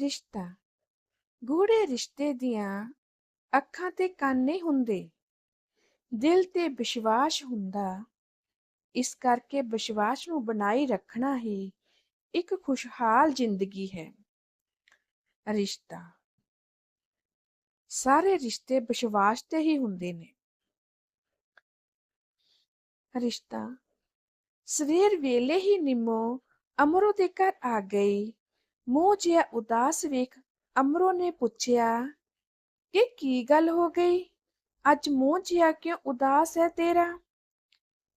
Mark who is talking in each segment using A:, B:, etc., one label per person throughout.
A: ਰਿਸ਼ਤਾ। ਗੂੜੇ ਰਿਸ਼ਤੇ ਦੀਆਂ ਅੱਖਾਂ ਤੇ ਕੰਨ ਨਹੀਂ ਹੁੰਦੇ। ਦਿਲ ਤੇ ਵਿਸ਼ਵਾਸ ਹੁੰਦਾ। ਇਸ ਕਰਕੇ ਵਿਸ਼ਵਾਸ ਨੂੰ ਬਣਾਈ ਰੱਖਣਾ ਹੀ ਇੱਕ ਖੁਸ਼ਹਾਲ ਜ਼ਿੰਦਗੀ ਹੈ। ਰਿਸ਼ਤਾ। ਸਾਰੇ ਰਿਸ਼ਤੇ ਵਿਸ਼ਵਾਸ ਤੇ ਹੀ ਹੁੰਦੇ ਨੇ। ਰਿਸ਼ਤਾ। ਸਵੇਰ ਵੇਲੇ ਹੀ ਨਿੰਮੋ ਅਮਰੋ ਦੇ ਘਰ ਆ ਗਈ। ਮੂੰਹ ਜਿਹਾ ਉਦਾਸ ਵੇਖ ਅਮਰੋ ਨੇ ਪੁੱਛਿਆ, ਕਿ ਕੀ ਗੱਲ ਹੋ ਗਈ? ਅੱਜ ਮੂੰਹ ਜਿਹਾ ਕਿਉਂ ਉਦਾਸ ਹੈ ਤੇਰਾ?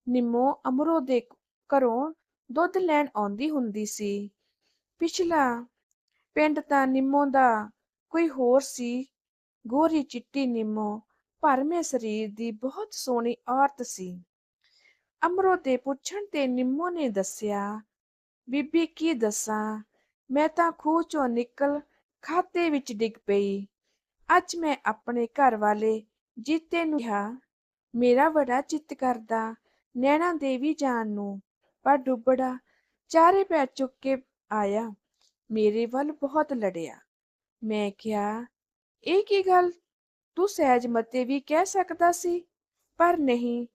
A: ਨਿੰਮੋ ਅਮਰੋ ਦੇ ਘਰੋਂ ਦੁੱਧ ਲੈਣ ਆਉਂਦੀ ਹੁੰਦੀ ਸੀ। ਪਿਛਲਾ ਪਿੰਡ ਤਾਂ ਨਿੰਮੋ ਦਾ ਕੋਈ ਹੋਰ ਸੀ। ਗੋਰੀ ਚਿੱਟੀ ਨਿੰਮੋ ਭਰਮੇ ਸਰੀਰ ਦੀ ਬਹੁਤ ਸੋਹਣੀ ਔਰਤ ਸੀ। ਅਮਰੋ ਦੇ ਪੁੱਛਣ ਤੇ ਨਿੰਮੋ ਨੇ ਦੱਸਿਆ, ਬੀਬੀ, ਕੀ ਦੱਸਾਂ? ਮੈਂ ਤਾਂ ਖੂਹ ਚੋਂ ਨਿਕਲ ਖਾਤੇ ਵਿੱਚ ਡਿੱਗ ਪਈ। ਅੱਜ ਮੈਂ ਆਪਣੇ ਘਰ ਵਾਲੇ ਜੀਤੇ ਨੂੰ ਕਿਹਾ, ਮੇਰਾ ਬੜਾ ਚਿੱਤ ਕਰਦਾ ਨੈਣਾ ਦੇਵੀ ਜਾਣ ਨੂੰ, ਪਰ ਡੁੱਬੜਾ ਚਾਰੇ ਪੈਰ ਚੁੱਕ ਕੇ ਆਇਆ, ਮੇਰੇ ਵੱਲ ਬਹੁਤ ਲੜਿਆ। ਮੈਂ ਕਿਹਾ, ਇਹ ਕੀ ਗੱਲ? ਤੂੰ ਸਹਿਜ ਮਤੇ ਵੀ ਕਹਿ ਸਕਦਾ ਸੀ? ਪਰ ਨਹੀਂ,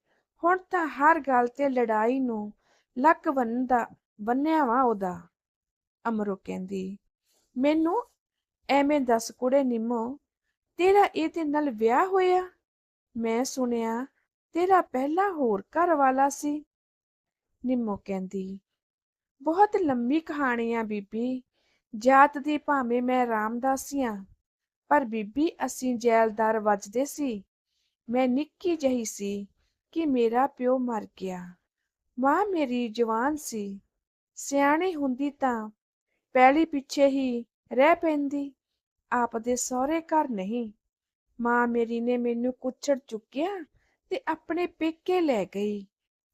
A: ਹੁਣ ਤਾਂ ਹਰ ਗੱਲ ਤੇ ਲੜਾਈ ਨੂੰ ਲੱਕ ਬੰਨਦਾ ਬੰਨਿਆ ਵਾ ਉਹਦਾ। ਅਮਰੋ ਕਹਿੰਦੀ ਮੈਨੂੰ ਐਵੇਂ ਦੱਸ ਕੁੜੇ ਨਿੰਮੋ, ਤੇਰਾ ਇਹਦੇ ਨਾਲ ਵਿਆਹ ਹੋਇਆ? ਮੈਂ ਸੁਣਿਆ ਤੇਰਾ ਪਹਿਲਾ ਹੋਰ ਘਰ ਵਾਲਾ ਸੀ। ਨਿੰਮੋ ਕਹਿੰਦੀ, ਬਹੁਤ ਲੰਮੀ ਕਹਾਣੀ ਆ ਬੀਬੀ, ਜਾਤ ਦੀ ਭਾਵੇਂ ਮੈਂ ਰਾਮਦਾਸੀਆਂ ਪਰ ਬੀਬੀ ਅਸੀਂ ਜੈਲਦਾਰ ਵੱਜਦੇ ਸੀ। ਮੈਂ ਨਿੱਕੀ ਜਹੀ ਸੀ ਕਿ ਮੇਰਾ ਪਿਓ ਮਰ ਗਿਆ। ਮਾਂ ਮੇਰੀ ਜਵਾਨ ਸੀ। ਸਿਆਣੀ ਹੁੰਦੀ ਤਾਂ ਪੈਲੀ ਪਿੱਛੇ ਹੀ ਰਹਿ ਪੈਂਦੀ। ਆਪਦੇ ਸਹੁਰੇ ਘਰ ਨਹੀਂ। ਮਾਂ ਮੇਰੀ ਨੇ ਮੈਨੂੰ ਕੁੱਛੜ ਚੁੱਕਿਆ ਤੇ ਆਪਣੇ ਪੇਕੇ ਲੈ ਗਈ।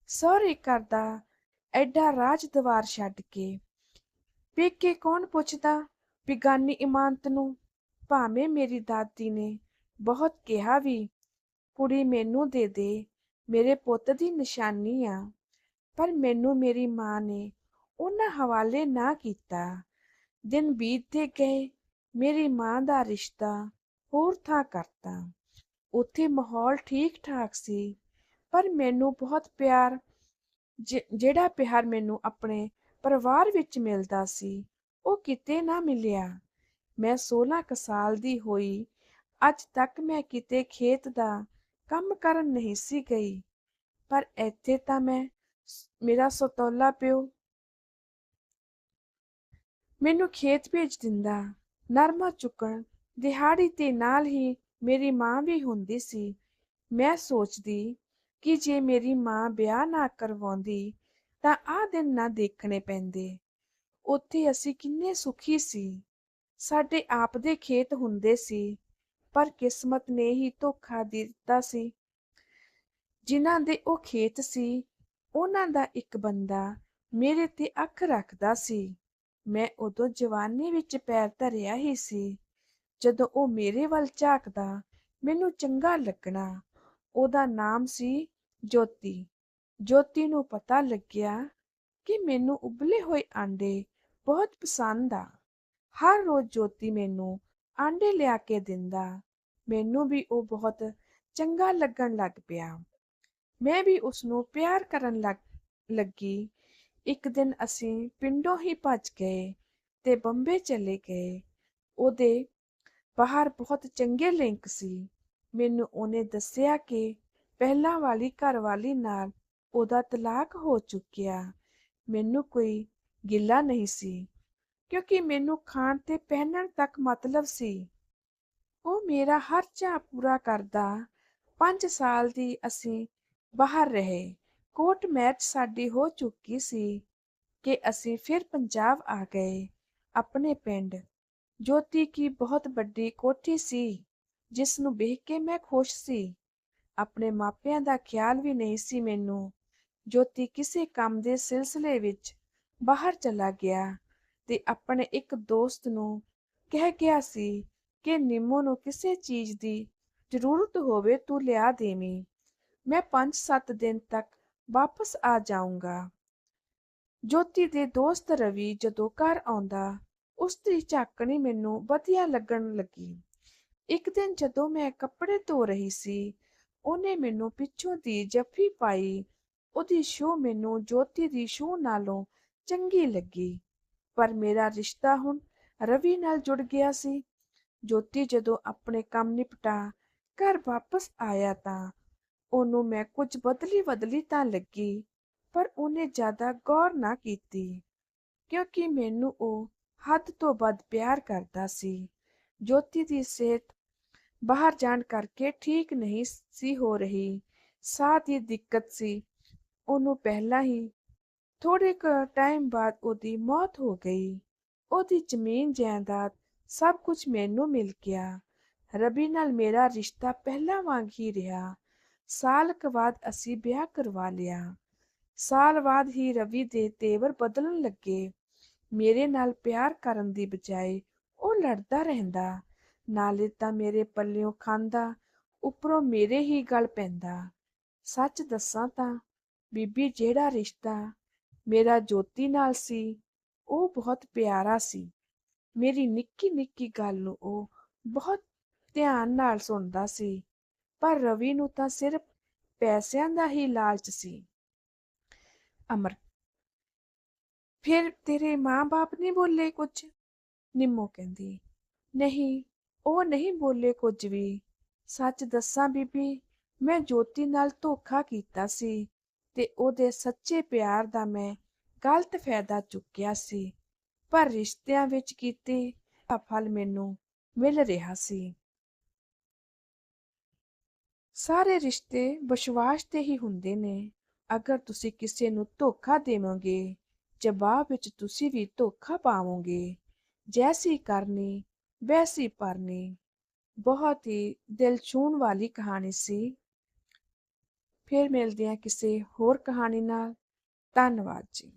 A: ਸਹੁਰੇ ਘਰ ਦਾ ਐਡਾ ਰਾਜ ਦਵਾਰ ਛੱਡ ਕੇ। ਪੇਕੇ ਕੌਣ ਪੁੱਛਦਾ? ਬਿਗਾਨੀ ਇਮਾਨਤ ਨੂੰ। ਭਾਵੇਂ ਮੇਰੀ ਦਾਦੀ ਨੇ ਬਹੁਤ ਕਿਹਾ ਵੀ, ਕੁੜੀ ਮੈਨੂੰ ਦੇ ਦੇ, ਮੇਰੇ ਪੁੱਤ ਦੀ ਨਿਸ਼ਾਨੀ ਆ। ਪਰ ਮੈਨੂੰ ਮੇਰੀ ਮਾਂ ਨੇ ਉਹਨਾਂ ਹਵਾਲੇ ਨਾ ਕੀਤਾ। ਦਿਨ ਬੀਤਦੇ ਗਏ, ਮੇਰੀ ਮਾਂ ਦਾ ਰਿਸ਼ਤਾ ਹੋਰ ਥਾਂ ਕਰਤਾ। ਉੱਥੇ ਮਾਹੌਲ ਠੀਕ ਠਾਕ ਸੀ, ਪਰ ਮੈਨੂੰ ਬਹੁਤ ਪਿਆਰ ਜਿਹੜਾ ਪਿਆਰ ਮੈਨੂੰ ਆਪਣੇ ਪਰਿਵਾਰ ਵਿੱਚ ਮਿਲਦਾ ਸੀ, ਉਹ ਕਿਤੇ ਨਾ ਮਿਲਿਆ। ਮੈਂ 16 ਕ ਸਾਲ ਦੀ ਹੋਈ, ਅੱਜ ਤੱਕ ਮੈਂ ਕਿਤੇ ਖੇਤ ਦਾ ਕੰਮ ਕਰਨ ਨਹੀਂ ਸੀ ਗਈ, ਪਰ ਇੱਥੇ ਤਾਂ ਮੈਂ ਮੇਰਾ ਸਤੌਲਾ ਪਿਓ ਮੈਨੂੰ ਖੇਤ ਭੇਜ ਦਿੰਦਾ। ਨਰਮਾ ਚੁੱਕਣ, ਦਿਹਾੜੀ ਤੇ ਨਾਲ ਹੀ ਮੇਰੀ ਮਾਂ ਵੀ ਹੁੰਦੀ ਸੀ। ਮੈਂ ਸੋਚਦੀ ਕਿ ਜੇ ਮੇਰੀ ਮਾਂ ਵਿਆਹ ਨਾ ਕਰਵਾਉਂਦੀ, ਤਾਂ ਆਹ ਦਿਨ ਨਾ ਦੇਖਣੇ ਪੈਂਦੇ। ਉੱਥੇ ਅਸੀਂ ਕਿੰਨੇ ਸੁਖੀ ਸੀ। ਸਾਡੇ ਆਪ ਦੇ ਖੇਤ ਹੁੰਦੇ ਸੀ, ਪਰ ਕਿਸਮਤ ਨੇ ਹੀ ਧੋਖਾ ਦੇ ਦਿੱਤਾ ਸੀ। ਜਿਨ੍ਹਾਂ ਦੇ ਉਹ ਖੇਤ ਸੀ, ਉਹਨਾਂ ਦਾ ਇੱਕ ਬੰਦਾ ਮੇਰੇ ਤੇ ਅੱਖ ਰੱਖਦਾ ਸੀ। ਮੈਂ ਉਦੋਂ ਜਵਾਨੀ ਵਿੱਚ ਪੈਰ ਧਰਿਆ ਹੀ ਸੀ, ਜਦੋਂ ਉਹ ਮੇਰੇ ਵੱਲ ਝਾਕਦਾ, ਮੈਨੂੰ ਚੰਗਾ ਲੱਗਣਾ। ਉਹਦਾ ਨਾਮ ਸੀ ਜੋਤੀ। ਜੋਤੀ ਨੂੰ ਪਤਾ ਲੱਗਿਆ ਕਿ ਮੈਨੂੰ ਉਬਲੇ ਹੋਏ ਆਂਡੇ ਬਹੁਤ ਪਸੰਦ ਆ। ਹਰ ਰੋਜ਼ ਜੋਤੀ ਮੈਨੂੰ ਆਂਡੇ ਲਿਆ ਕੇ ਦਿੰਦਾ। ਮੈਨੂੰ ਵੀ ਉਹ ਬਹੁਤ ਚੰਗਾ ਲੱਗਣ ਲੱਗ ਪਿਆ। ਮੈਂ ਵੀ ਉਸ ਨੂੰ ਪਿਆਰ ਕਰਨ ਲੱਗ, ਲੱਗੀ। ਇੱਕ ਦਿਨ ਅਸੀਂ ਪਿੰਡੋਂ ਹੀ ਭੱਜ ਗਏ ਤੇ ਬੰਬੇ ਚਲੇ ਗਏ। ਉਹਦੇ ਬਾਹਰ ਬਹੁਤ ਚੰਗੇ ਲਿੰਕ ਸੀ। ਮੈਨੂੰ ਉਹਨੇ ਦੱਸਿਆ ਕਿ ਪਹਿਲਾਂ ਵਾਲੀ ਘਰਵਾਲੀ ਨਾਲ ਉਹਦਾ ਤਲਾਕ ਹੋ ਚੁੱਕਿਆ। ਮੈਨੂੰ ਕੋਈ ਗਿੱਲਾ ਨਹੀਂ ਸੀ, ਕਿਉਂਕਿ ਮੈਨੂੰ ਖਾਣ ਤੇ ਪਹਿਨਣ ਤੱਕ ਮਤਲਬ ਸੀ। ਉਹ ਮੇਰਾ ਹਰ ਚਾਹ ਪੂਰਾ ਕਰਦਾ। 5 ਸਾਲ ਦੀ ਅਸੀਂ ਬਾਹਰ ਰਹੇ। ਕੋਟ ਮੈਚ ਸਾਡੀ ਹੋ ਚੁੱਕੀ ਸੀ ਕਿ ਅਸੀਂ ਫਿਰ ਪੰਜਾਬ ਆ ਗਏ, ਆਪਣੇ ਪਿੰਡ। ਜੋਤੀ ਕੀ ਬਹੁਤ ਵੱਡੀ ਕੋਠੀ ਸੀ, ਜਿਸ ਨੂੰ ਵੇਖ ਕੇ ਮੈਂ ਖੁਸ਼ ਸੀ। ਆਪਣੇ ਮਾਪਿਆਂ ਦਾ ਖਿਆਲ ਵੀ ਨਹੀਂ ਸੀ ਮੈਨੂੰ। ਜੋਤੀ ਕਿਸੇ ਕੰਮ ਦੇ ਸਿਲਸਿਲੇ ਵਿੱਚ ਬਾਹਰ ਚਲਾ ਗਿਆ ਤੇ ਆਪਣੇ ਇੱਕ ਦੋਸਤ ਨੂੰ ਕਹਿ ਗਿਆ ਸੀ ਕਿ ਨਿੰਮੋ ਨੂੰ ਕਿਸੇ ਚੀਜ਼ ਦੀ ਜ਼ਰੂਰਤ ਹੋਵੇ ਤੂੰ ਲਿਆ ਦੇਵੀਂ। ਮੈਂ 5-7 ਦਿਨ ਤੱਕ ਵਾਪਸ ਆ ਜਾਊਂਗਾ। ਜੋਤੀ ਦੇ ਦੋਸਤ ਰਵੀ ਜਦੋਂ ਘਰ ਆਉਂਦਾ ਉਸ ਦੀ ਝਾਕਣੀ ਮੈਨੂੰ ਵਧੀਆ ਲੱਗਣ ਲੱਗੀ। ਇੱਕ ਦਿਨ ਜਦੋਂ ਮੈਂ ਕੱਪੜੇ ਧੋ ਰਹੀ ਸੀ, ਉਹਨੇ ਮੈਨੂੰ ਪਿੱਛੋਂ ਦੀ ਜੱਫੀ ਪਾਈ, ਉਹਦੀ ਸ਼ੋ ਮੈਨੂੰ ਜੋਤੀ ਦੀ ਸ਼ੋ ਨਾਲੋਂ ਚੰਗੀ ਲੱਗੀ। ਪਰ ਮੇਰਾ ਰਿਸ਼ਤਾ ਹੁਣ ਰਵੀ ਨਾਲ ਜੁੜ ਗਿਆ ਸੀ। ਜੋਤੀ ਜਦੋਂ ਆਪਣੇ ਕੰਮ ਨਿਪਟਾ, ਘਰ ਵਾਪਸ ਆਇਆ ਤਾਂ ਉਹਨੂੰ ਮੈਂ ਕੁਝ ਬਦਲੀ ਬਦਲੀ ਤਾਂ ਲੱਗੀ, ਪਰ ਉਹਨੇ ਜ਼ਿਆਦਾ ਗੌਰ ਨਾ ਕੀਤੀ, ਕਿਉਂਕਿ ਮੈਨੂੰ ਉਹ ਹੱਦ ਤੋਂ ਵੱਧ ਪਿਆਰ ਕਰਦਾ ਸੀ। ਜੋਤੀ ਦੀ ਸਿਹਤ ਬਾਹਰ ਜਾਣ ਕਰਕੇ ਠੀਕ ਨਹੀਂ ਸੀ ਹੋ ਰਹੀ। ਸਾਹ ਦੀ ਦਿੱਕਤ ਸੀ। ਉਹਨੂੰ ਪਹਿਲਾਂ ਹੀ ਥੋੜੇ ਕੁ ਟਾਈਮ ਬਾਅਦ ਉਹਦੀ ਮੌਤ ਹੋ ਗਈ। ਉਹਦੀ ਜ਼ਮੀਨ ਜਾਇਦਾਦ ਸਭ ਕੁਝ ਮੈਨੂੰ ਮਿਲ ਗਿਆ। ਰਬੀ ਨਾਲ ਮੇਰਾ ਰਿਸ਼ਤਾ ਪਹਿਲਾਂ ਵਾਂਗ ਹੀ ਰਿਹਾ। ਸਾਲ ਕ ਬਾਅਦ ਅਸੀਂ ਵਿਆਹ ਕਰਵਾ ਲਿਆ। ਸਾਲ ਬਾਅਦ ਹੀ ਰਵੀ ਦੇ ਤੇਵਰ ਬਦਲਣ ਲੱਗੇ। ਮੇਰੇ ਨਾਲ ਪਿਆਰ ਕਰਨ ਦੀ ਬਜਾਏ ਉਹ ਲੜਦਾ ਰਹਿੰਦਾ। ਨਾਲੇ ਤਾਂ ਮੇਰੇ ਪੱਲਿਓਂ ਖਾਂਦਾ, ਉੱਪਰੋਂ ਮੇਰੇ ਹੀ ਗਲ ਪੈਂਦਾ। ਸੱਚ ਦੱਸਾਂ ਤਾਂ ਬੀਬੀ ਜਿਹੜਾ ਰਿਸ਼ਤਾ ਮੇਰਾ ਜੋਤੀ ਨਾਲ ਸੀ, ਉਹ ਬਹੁਤ ਪਿਆਰਾ ਸੀ। ਮੇਰੀ ਨਿੱਕੀ ਨਿੱਕੀ ਗੱਲ ਨੂੰ ਉਹ ਬਹੁਤ ਧਿਆਨ ਨਾਲ ਸੁਣਦਾ ਸੀ। ਪਰ ਰਵੀ ਨੂੰ ਤਾਂ ਸਿਰਫ ਪੈਸਿਆਂ ਦਾ ਹੀ ਲਾਲਚ ਸੀ। ਅਮਰ, ਫਿਰ ਤੇਰੇ ਮਾਂ-ਬਾਪ ਨਹੀਂ ਬੋਲੇ ਕੁਝ? ਨਿੰਮੋ ਕਹਿੰਦੀ, ਨਹੀਂ, ਉਹ ਨਹੀਂ ਬੋਲੇ ਕੁਝ ਵੀ। ਸੱਚ ਦੱਸਾਂ ਬੀਬੀ, ਮੈਂ ਜੋਤੀ ਨਾਲ ਧੋਖਾ ਕੀਤਾ ਸੀ ਤੇ ਉਹਦੇ ਸੱਚੇ ਪਿਆਰ ਦਾ ਮੈਂ ਗਲਤ ਫਾਇਦਾ ਚੁੱਕਿਆ ਸੀ। ਪਰ ਰਿਸ਼ਤਿਆਂ ਵਿੱਚ ਕੀਤੇ ਦਾ ਫਲ ਮੈਨੂੰ ਮਿਲ ਰਿਹਾ ਸੀ। ਸਾਰੇ ਰਿਸ਼ਤੇ ਵਿਸ਼ਵਾਸ ਤੇ ਹੀ ਹੁੰਦੇ ਨੇ। ਅਗਰ ਤੁਸੀਂ ਕਿਸੇ ਨੂੰ ਧੋਖਾ ਦੇਵੋਗੇ, ਜਵਾਬ ਵਿੱਚ ਤੁਸੀਂ ਵੀ ਧੋਖਾ ਪਾਵੋਗੇ। ਜੈਸੀ ਕਰਨੀ, ਵੈਸੀ ਭਰਨੀ। ਬਹੁਤ ਹੀ ਦਿਲ ਛੂਹਣ ਵਾਲੀ ਕਹਾਣੀ ਸੀ। ਫਿਰ ਮਿਲਦੇ ਹਾਂ ਕਿਸੇ ਹੋਰ ਕਹਾਣੀ ਨਾਲ। ਧੰਨਵਾਦ ਜੀ।